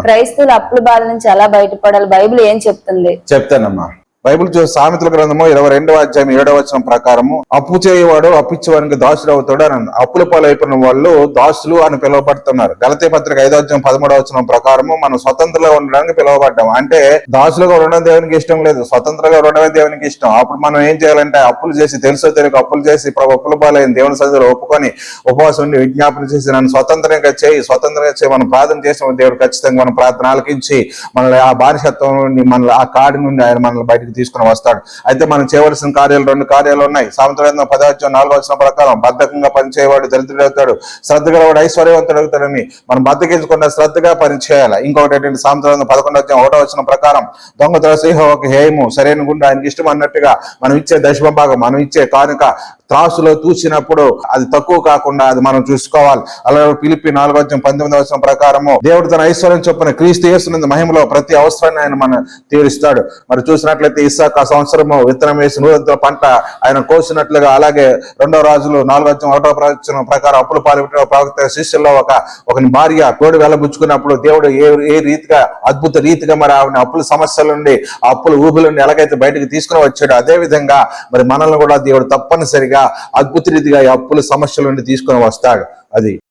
క్రైస్తవులు అప్పుల బాధ నుంచి ఎలా బయటపడాలి. బైబిల్ ఏం చెప్తుంది? చెప్తానమ్మా. బైబిల్ చూసే సామెతల గ్రంథము ఇరవై రెండవ అధ్యాయం ఏడవ వచనం ప్రకారము అప్పు చేయవాడు అప్పిచ్చేవానికి దాసుడు అవుతాడు అని అప్పుల పాలైపోయిన వాళ్ళు దాసులు అని పిలువబడుతున్నారు. గలతీ పత్రిక ఐదో అధ్యాయం పదమూడవ వచనం ప్రకారము మనం స్వతంత్రంగా ఉండడానికి పిలువబడ్డాం అంటే దాసులుగా ఉండడం దేవునికి ఇష్టం లేదు. స్వతంత్రంగా ఉండడమే దేవునికి ఇష్టం. అప్పుడు మనం ఏం చేయాలంటే అప్పులు చేసి తెలుసో తెలియక అప్పులు చేసి అప్పుల పాలైన దేవుని సన్నిధిలో ఒప్పుకొని ఉపవాసం ఉండి విజ్ఞాపన చేసి నన్ను స్వతంత్రంగా చేయి స్వతంత్రంగా చేయి మనం ప్రార్థన చేసిన దేవుడు ఖచ్చితంగా మనం ప్రార్థన ఆలకించి మనల్ని ఆ బానిసత్వం నుండి మన ఆ కాడి నుండి ఆయన మనల్ని ఇంటికి తీసుకుని వస్తాడు. అయితే మనం చేయవలసిన కార్యాలు రెండు కార్యాలు ఉన్నాయి. సామెతల పదార్థం నాలుగు వచ్చిన ప్రకారం బద్ధకంగా పనిచేయవాడు దరిద్రుడవుతాడు. శ్రద్ధగా శ్రద్ధ గలవాడు ఐశ్వర్యవంతుడు అవుతాడని. మనం బద్దకించకుండా శ్రద్ధగా పనిచేయాలి. ఇంకొకటి ఏంటంటే సామెతల పదకొండు వచ్చిన ఒకటో వచ్చిన ప్రకారం దొంగ సింహ ఒక హేయము సరైన గుండె ఆయనకి ఇష్టం అన్నట్టుగా మనం ఇచ్చే దశమ భాగం మనం ఇచ్చే కానుక త్రాసులో చూసినప్పుడు అది తక్కువ కాకుండా అది మనం చూసుకోవాలి. అలాగే పిలిపి నాలుగో వచ్చిన పంతొమ్మిది వచ్చిన ప్రకారము దేవుడు తన ఐశ్వర్యం చొప్పున క్రీస్తు యేసునందు మహిమలో ప్రతి అవసరాన్ని ఆయన మన తీరుస్తాడు. మరి చూసినట్లయితే ఇసాక ఆ సంవత్సరము విత్తనం వేసి నూరంతో పంట ఆయన కోసినట్లుగా అలాగే రెండో రాజులు నాలుగో వచ్చిన ఒకటో ప్రవచనం ప్రకారం అప్పులు పాల్గొట్టిన ప్రవక్త శిష్యుల్లో ఒక ఒకని భార్య కోడి వెళ్ళబుచ్చుకున్నప్పుడు దేవుడు ఏ ఏ రీతిగా అద్భుత రీతిగా మరి ఆవిడ అప్పుల సమస్యల నుండి అప్పుల ఊబుల నుండి ఎలాగైతే బయటకు తీసుకుని వచ్చాడు అదే విధంగా మరి మనల్ని కూడా దేవుడు తప్పనిసరిగా అద్భుత రీతిగా ఈ అప్పుల సమస్యల నుండి తీసుకొని వస్తాడు. అది